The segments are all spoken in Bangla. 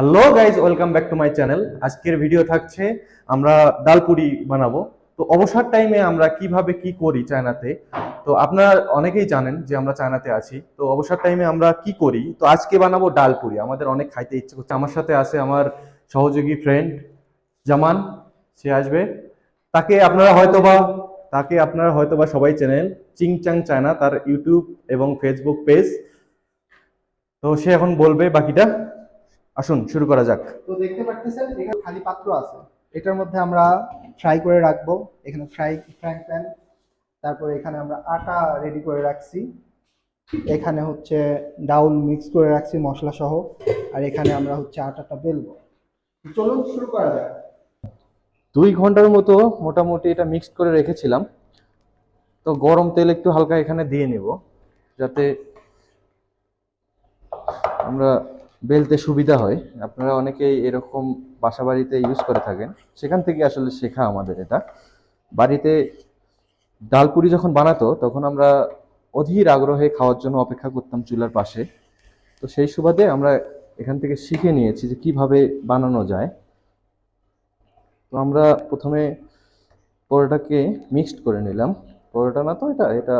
Hello guys welcome back to my channel আজকের ভিডিও থাকছে, আমরা ডালপুরি বানাবো। তো অবসর টাইমে আমরা কীভাবে কি করি চায়নাতে? তো আপনারা অনেকেই জানেন যে আমরা চায়নাতে আছি। তো অবসর টাইমে আমরা কি করি? তো আজকে বানাবো ডালপুরি। আমাদের অনেক খাইতে ইচ্ছে করছে। আমার সাথে আছে আমার সহযোগী ফ্রেন্ড জামান। সে আসবে। তাকে আপনারা হয়তোবা, তাকে আপনারা হয়তোবা সবাই চেনেন। চিংচাং চায়না, তার ইউটিউব এবং ফেসবুক পেজ তো সে এখন বলবে বাকিটা। আসুন শুরু করা যাক। তো দেখতে পাচ্ছেন এখানে খালি পাত্র আছে। এটার মধ্যে আমরা ফ্রাই করে রাখব। এখানে ফ্রাই ফ্রাই প্যান। তারপরে এখানে আমরা আটা রেডি করে রাখছি। এখানে হচ্ছে ডাউল মিক্স করে রাখছি মশলা সহ আর এখানে আমরা হচ্ছে আটাটা বেলবো। চলুন শুরু করা যাক। দুই ঘণ্টার মতো মোটামুটি এটা মিক্সড করে রেখেছিলাম। তো গরম তেল একটু হালকা এখানে দিয়ে নিব যাতে আমরা বেলতে সুবিধা হয়। আপনারা অনেকেই এরকম বাসা বাড়িতে ইউজ করে থাকেন। সেখান থেকে আসলে শেখা আমাদের এটা। বাড়িতে ডালপুরি যখন বানাতো, তখন আমরা অধীর আগ্রহে খাওয়ার জন্য অপেক্ষা করতাম চুলার পাশে। তো সেই সুবাদে আমরা এখান থেকে শিখে নিয়েছি যে কীভাবে বানানো যায়। তো আমরা প্রথমে পরোটাকে মিক্সড করে নিলাম। পরোটা না তো এটা এটা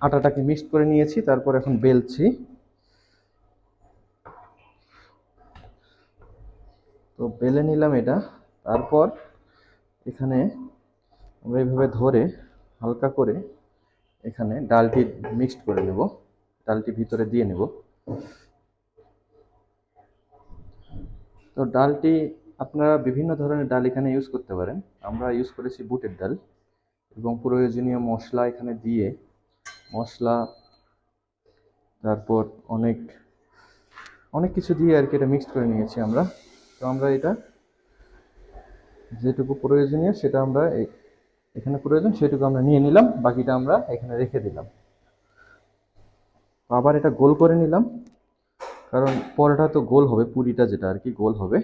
আটাটাকে মিক্সড করে নিয়েছি, তারপর এখন বেলছি। তো বেলে নিলাম এটা। তারপর এখানে আমরা এইভাবে ধরে হালকা করে এখানে ডালটি মিক্সড করে নেব। ডালটি ভিতরে দিয়ে নেব। তো ডালটি আপনারা বিভিন্ন ধরনের ডাল এখানে ইউজ করতে পারেন। আমরা ইউজ করেছি বুটের ডাল এবং প্রয়োজনীয় মশলা এখানে দিয়ে মশলা, তারপর অনেক অনেক কিছু দিয়ে আর কি এটা মিক্সড করে নিয়েছি আমরা। আমরা এটা যেটুকু প্রয়োজনীয় সেটা আমরা এখানে প্রয়োজন সেটুকু আমরা নিয়ে নিলাম, বাকিটা আমরা এখানে রেখে দিলাম। আবার এটা গোল করে নিলাম, কারণ পরোটা তো গোল হবে, পুরিটা যেটা আর কি গোল হবে।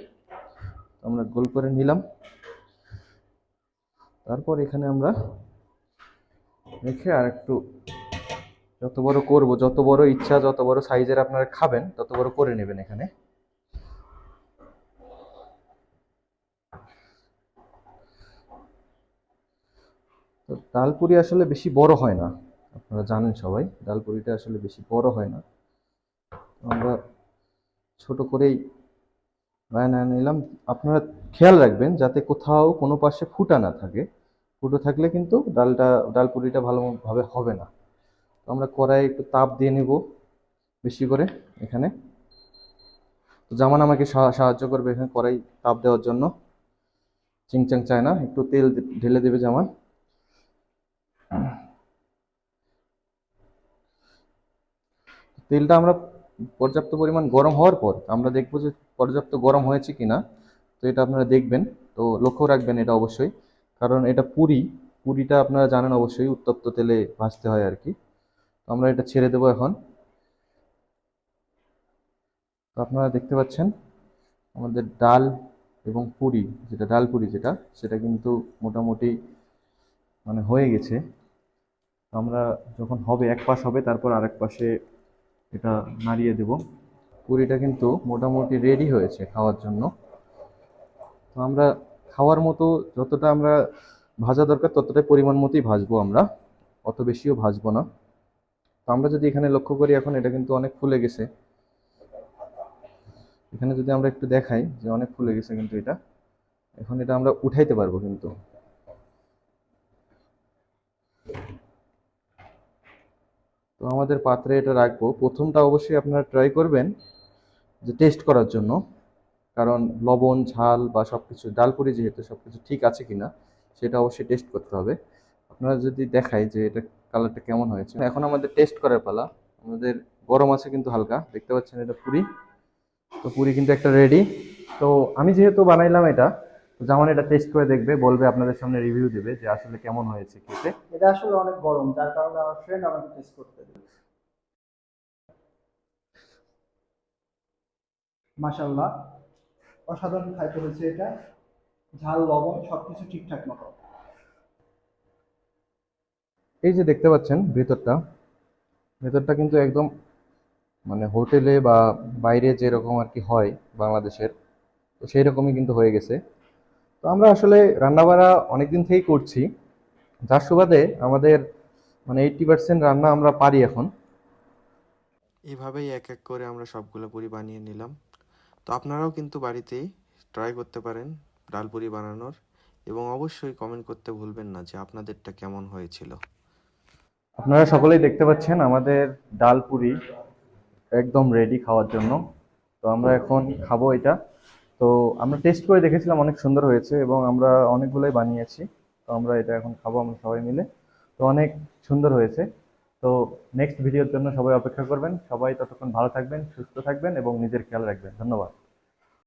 আমরা গোল করে নিলাম। তারপর এখানে আমরা রেখে আর একটু যত বড় করব, যত বড় ইচ্ছা, যত বড় সাইজের আপনারা খাবেন, তত বড় করে নেবেন এখানে। তো ডালপুরি আসলে বেশি বড় হয় না। আপনারা জানেন সবাই, ডালপুরিটা আসলে বেশি বড় হয় না। আমরা ছোট করেই বানিয়ে নিলাম। আপনারা খেয়াল রাখবেন, যাতে কোথাও কোনো পাশে ফুটা না থাকে। ফুটো থাকলে কিন্তু ডালটা, ডালপুরিটা ভালোভাবে হবে না। তো আমরা কড়াই একটু তাপ দিয়ে নেব বেশি করে এখানে। তো জামান আমাকে সাহায্য করবে এখানে কড়াই তাপ দেওয়ার জন্য। চিংচাং চায় না একটু তেল ঢেলে দেবে জামান। তেলটা আমরা পর্যাপ্ত পরিমাণ গরম হওয়ার পর আমরা দেখব যে পর্যাপ্ত গরম হয়েছে কি না তো এটা আপনারা দেখবেন। তো লক্ষ্য রাখবেন এটা অবশ্যই। কারণ এটা পুরি, পুরিটা আপনারা জানেন অবশ্যই, উত্তপ্ত তেলে ভাজতে হয় আর কি। তো আমরা এটা ছেড়ে দেবো এখন। তো আপনারা দেখতে পাচ্ছেন, আমাদের ডাল এবং পুরি, যেটা ডাল পুরি যেটা, সেটা কিন্তু মোটামুটি মানে হয়ে গেছে। আমরা যখন হবে, এক পাশ হবে, তারপর আরেক পাশে এটা নাড়িয়ে দেব। পুরিটা কিন্তু মোটামুটি রেডি হয়েছে খাওয়ার জন্য। তো আমরা খাওয়ার মতো যতটা আমরা ভাজা দরকার ততটাই পরিমাণ মতোই ভাজবো আমরা। অত বেশিও ভাজবো না। তো আমরা যদি এখানে লক্ষ্য করি এখন এটা কিন্তু অনেক ফুলে গেছে। এখানে যদি আমরা একটু দেখাই যে অনেক ফুলে গেছে কিন্তু এটা। এখন এটা আমরা উঠাইতে পারব কিন্তু। তো আমাদের পাত্রে এটা রাখব। প্রথমটা অবশ্যই আপনারা ট্রাই করবেন যে টেস্ট করার জন্য। কারণ লবণ, ঝাল বা সব কিছু ডালপুরি যেহেতু সব কিছু ঠিক আছে কিনা, সেটা অবশ্যই টেস্ট করতে হবে। আপনারা যদি দেখাই যে এটা কালারটা কেমন হয়েছে। এখন আমাদের টেস্ট করার পালা। আমাদের গরম আছে কিন্তু হালকা। দেখতে পাচ্ছেন এটা পুরি। তো পুরি কিন্তু একটা রেডি তো আমি যেহেতু বানাইলাম এটা যেমন এটা টেস্ট করে দেখবে বলবে আপনাদের সামনে রিভিউ দেবে যে আসলে কেমন হয়েছে খেতে। এটা আসলে অনেক গরম যার কারণে আমার ফ্রেন্ড আমাকে টেস্ট করতে দিল মাশাল্লাহ অসাধারণ খাইতে হয়েছে এটা। ঝাল লবণ সবকিছু ঠিকঠাক মতো। এই যে দেখতে পাচ্ছেন ভেতরটা ভেতরটা কিন্তু একদম মানে হোটেলে বা বাইরে যেরকম আর কি হয় বাংলাদেশের তো সেই রকমই কিন্তু হয়ে গেছে। তো আমরা আসলে রান্নাবাড়া অনেকদিন থেকেই করছি। যার সুবাদে আমাদের মানে এইটটি পার্সেন্ট রান্না আমরা পারি এখন। এভাবেই এক এক করে আমরা সবগুলো পুরি বানিয়ে নিলাম। তো আপনারাও কিন্তু বাড়িতেই ট্রাই করতে পারেন ডাল পুরি বানানোর এবং অবশ্যই কমেন্ট করতে ভুলবেন না যে আপনাদেরটা কেমন হয়েছিল। আপনারা সকলেই দেখতে পাচ্ছেন আমাদের ডাল পুরি একদম রেডি খাওয়ার জন্য। তো আমরা এখন খাব এটা। তো আমরা টেস্ট করে দেখেছিলাম অনেক সুন্দর হয়েছে এবং আমরা অনেকগুলোই বানিয়েছি। তো আমরা এটা এখন খাব, আমরা সবাই মিলে। তো অনেক সুন্দর হয়েছে। তো নেক্সট ভিডিওর জন্য সবাই অপেক্ষা করবেন। সবাই ততক্ষণ ভালো থাকবেন, সুস্থ থাকবেন এবং নিজের খেয়াল রাখবেন। ধন্যবাদ।